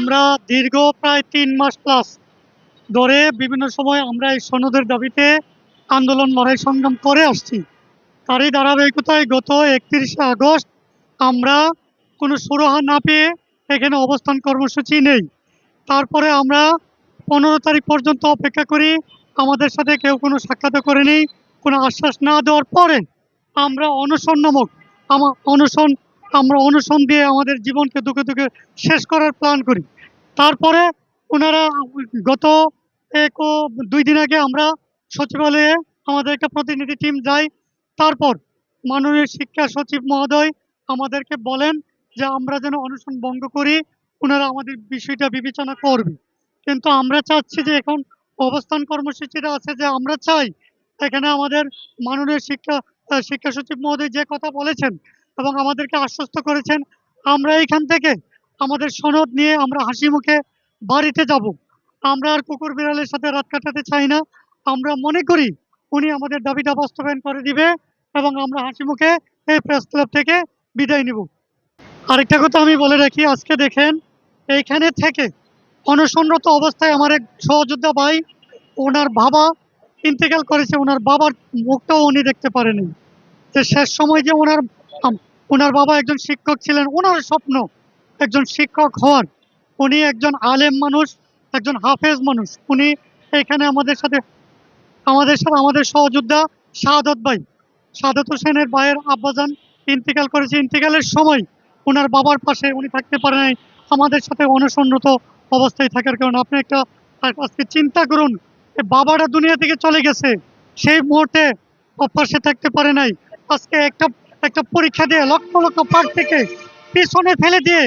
আমরা দীর্ঘ প্রায় তিন মাস প্লাস ধরে বিভিন্ন সময় আমরা এই সনদের দাবিতে আন্দোলন লড়াই সংগ্রাম করে আসছি। তারই ধারাবাহিকতায় গত একত্রিশে আগস্ট আমরা কোনো সুরাহা না পেয়ে এখানে অবস্থান কর্মসূচি নেই। তারপরে আমরা পনেরো তারিখ পর্যন্ত অপেক্ষা করি, আমাদের সাথে কেউ কোনো সাক্ষাৎ করেনি, কোনো আশ্বাস না দেওয়ার পরে আমরা অনশন নামক আমার অনশন আমরা অনশন দিয়ে আমাদের জীবনকে দুঃখে দুঃখে শেষ করার প্ল্যান করি। তারপরে ওনারা গত এক দুই দিন আগে আমরা সচিবালয়ে আমাদের একটা প্রতিনিধি টিম যাই তারপর মাননীয় শিক্ষা সচিব মহোদয় আমাদেরকে বলেন যে আমরা যেন অনশন ভঙ্গ করি, ওনারা আমাদের বিষয়টা বিবেচনা করবে। কিন্তু আমরা চাচ্ছি যে এখন অবস্থান কর্মসূচিটা আছে যে আমরা চাই, এখানে আমাদের মাননীয় শিক্ষা শিক্ষা সচিব মহোদয় যে কথা বলেছেন এবং আমাদেরকে আশ্বস্ত করেছেন, আমরা এখান থেকে আমাদের সনদ নিয়ে আমরা হাসি মুখে বাড়িতে যাব। আমরা আর কুকুর বিড়ালের সাথে রাত কাটাতে চাই না। আমরা মনে করি উনি আমাদের দাবিটা বাস্তবায়ন করে দিবে এবং আমরা হাসি মুখে এই প্রেস ক্লাব থেকে বিদায় নিব। আরেকটা কথা আমি বলে রাখি, আজকে দেখেন এইখানে থেকে অনশনরত অবস্থায় আমার এক সহযোদ্ধা ভাই, ওনার বাবা ইন্তেকাল করেছে। ওনার বাবার মুখটাও উনি দেখতে পারেনি যে শেষ সময় যে ওনার ওনার বাবা একজন শিক্ষক ছিলেন, ওনার স্বপ্ন একজন শিক্ষক হওয়ার। উনি একজন আলেম মানুষ, একজন হাফেজ মানুষ। উনি এখানে আমাদের সাথে আমাদের সাথে, আমাদের সহযোদ্ধা শাহাদত ভাই, শাহাদত হোসেনের ভাইয়ের আব্বাজান ইন্তেকাল করেছে। ইন্তেকালের সময় ওনার বাবার পাশে উনি থাকতে পারে নাই। আমাদের সাথে অনশনরত অবস্থায় থাকার কারণে আপনি একটা আজকে চিন্তা করুন বাবারা দুনিয়া থেকে চলে গেছে, সেই মুহূর্তে পাশে থাকতে পারে নাই। আজকে একটা একটা পরীক্ষা দিয়ে লক্ষ লক্ষ পাক থেকে পিছনে ফেলে দিয়ে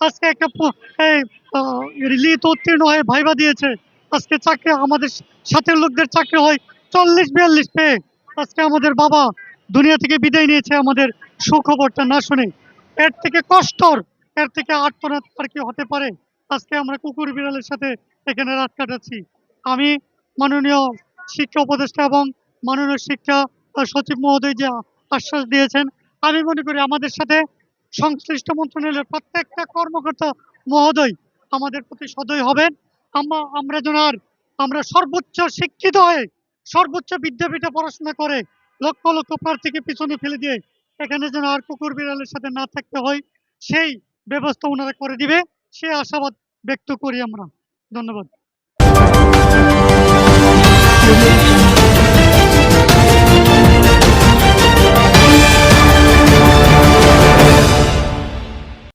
আজকে একটা প- এই আহ, লিত উত্তীর্ণ হয়ে ভাইবা দিয়েছে। আজকে চাকরি আমাদের সাথে লোকদের চাকরি হয় চল্লিশ বিয়াল্লিশ পেয়ে আজকে আমাদের বাবা দুনিয়া থেকে বিদায় নিয়েছে আমাদের সুখবরটা না শুনে। এর থেকে কষ্টর এর থেকে আর্তনাদ আর কি হতে পারে? আজকে আমরা কুকুর বিড়ালের সাথে এখানে রাত কাটাচ্ছি। আমি মাননীয় শিক্ষা উপদেষ্টা এবং মাননীয় শিক্ষা সচিব মহোদয় যে আশ্বাস দিয়েছেন আমি মনে করি আমাদের সাথে সংশ্লিষ্ট মন্ত্রণালয়ের প্রত্যেকটা কর্মকর্তা মহোদয় আমাদের প্রতি সদয় হবেন। আমরা আমরা যেন আর, আমরা সর্বোচ্চ শিক্ষিত হয়ে সর্বোচ্চ বিদ্যাপীঠে পড়াশোনা করে লক্ষ লক্ষ প্রার্থীকে পিছনে ফেলে দিয়ে এখানে যেন আর কুকুর বিড়ালের সাথে না থাকতে হয়, সেই ব্যবস্থা ওনারা করে দিবে, সে আশাবাদ ব্যক্ত করি আমরা। ধন্যবাদ।